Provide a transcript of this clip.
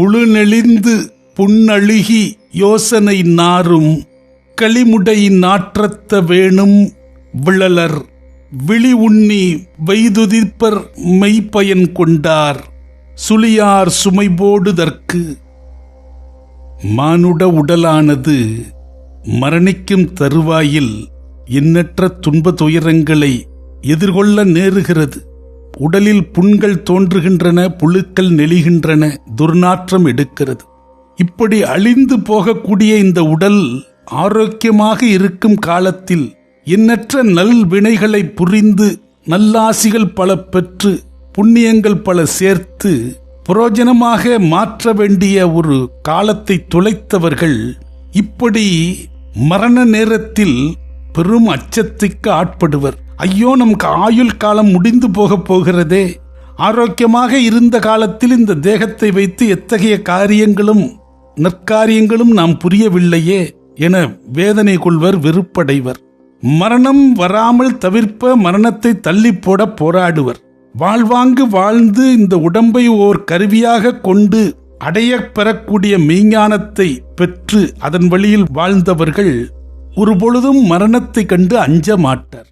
புழுநெளிந்து புன்னழுகி யோசனை நாரும் களிமுடை நாற்றத்த வேணும் விழலர் விழி உண்ணி வைதுதிப்பர் மெய்ப்பயன் கொண்டார் சுழியார் சுமைபோடுதற்கு மானுட உடலானது மரணிக்கும் தருவாயில் எண்ணற்ற துன்ப துயரங்களை எதிர்கொள்ள நேருகிறது. உடலில் புண்கள் தோன்றுகின்றன புழுக்கள் நெளிகின்றன துர்நாற்றம் எடுக்கிறது. இப்படி அழிந்து போகக்கூடிய இந்த உடல் ஆரோக்கியமாக இருக்கும் காலத்தில் எண்ணற்ற நல் வினைகளை புரிந்து நல்லாசிகள் பல பெற்று புண்ணியங்கள் பல சேர்த்து புரோஜனமாக மாற்ற வேண்டிய ஒரு காலத்தை துளைத்தவர்கள் இப்படி மரண நேரத்தில் பெரும் அச்சத்துக்கு ஆட்படுவர். ஐயோ நமக்கு ஆயுள் காலம் முடிந்து போகப் போகிறதே. ஆரோக்கியமாக இருந்த காலத்தில் இந்த தேகத்தை வைத்து எத்தகைய காரியங்களும் நற்காரியங்களும் நாம் புரியவில்லையே என வேதனை கொள்வர் வெறுப்படைவர். மரணம் வராமல் தவிர்ப்ப மரணத்தை தள்ளி போட போராடுவர். வாழ்வாங்கு வாழ்ந்து இந்த உடம்பை ஓர் கருவியாக கொண்டு அடைய பெறக்கூடிய மெய்ஞானத்தை பெற்று அதன் வழியில் வாழ்ந்தவர்கள் ஒருபொழுதும் மரணத்தை கண்டு அஞ்ச மாட்டர்.